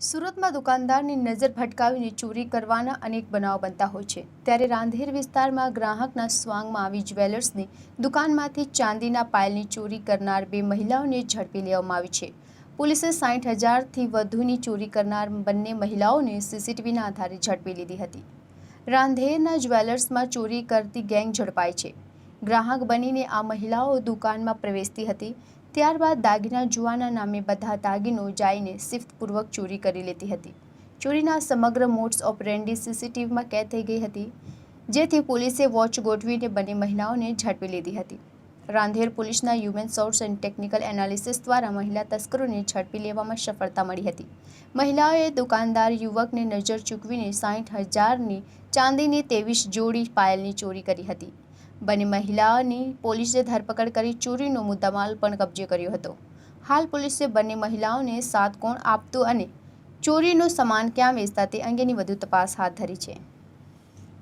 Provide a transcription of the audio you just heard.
સુરતમાં દુકાનદારની નજર ભટકાવીને ચોરી કરવાના અનેક બનાવ બનતા હોય છે. ત્યારે રાંધેર વિસ્તારમાં ગ્રાહકના સ્વાંગમાં આવી જ્વેલર્સની દુકાનમાંથી ચાંદીના પાયલની ચોરી કરનાર બે મહિલાઓને ઝડપી લેવામાં આવી છે. પોલીસે સાઠ હજારથી વધુની ચોરી કરનાર બંને મહિલાઓને સીસીટીવીના આધારે ઝડપી લીધી હતી. રાંધેરના જ્વેલર્સમાં ચોરી કરતી ગેંગ ઝડપાઈ છે. ગ્રાહક બનીને આ મહિલાઓ દુકાનમાં પ્રવેશતી હતી. ત્યારબાદ દાગીના જુવાના નામે બધા દાગીનો જાઈને શિફ્તપૂર્વક ચોરી કરી લેતી હતી. ચોરીના સમગ્ર મોડ્સ ઓપરેન્ડી સીસીટીવીમાં કેદ થઈ ગઈ હતી, જેથી પોલીસે વોચ ગોઠવીને બંને મહિલાઓને ઝડપી લીધી હતી. રાંધેર પોલીસના human source and technical analysis દ્વારા મહિલા તસ્કરોને ઝડપી લેવામાં સફળતા મળી હતી. મહિલાઓએ દુકાનદાર યુવકને નજર ચૂકવીને સાઠ હજારની ચાંદીની ત્રેવીસ જોડી પાયલની ચોરી કરી હતી. બંને મહિલાઓની પોલીસે ધરપકડ કરી ચોરીનો મુદ્દામાલ પણ કબજે કર્યો હતો. હાલ પોલીસે બંને મહિલાઓને સાત કોણ આપતું અને ચોરીનો સામાન ક્યાં વેચતા તે અંગેની વધુ તપાસ હાથ ધરી છે.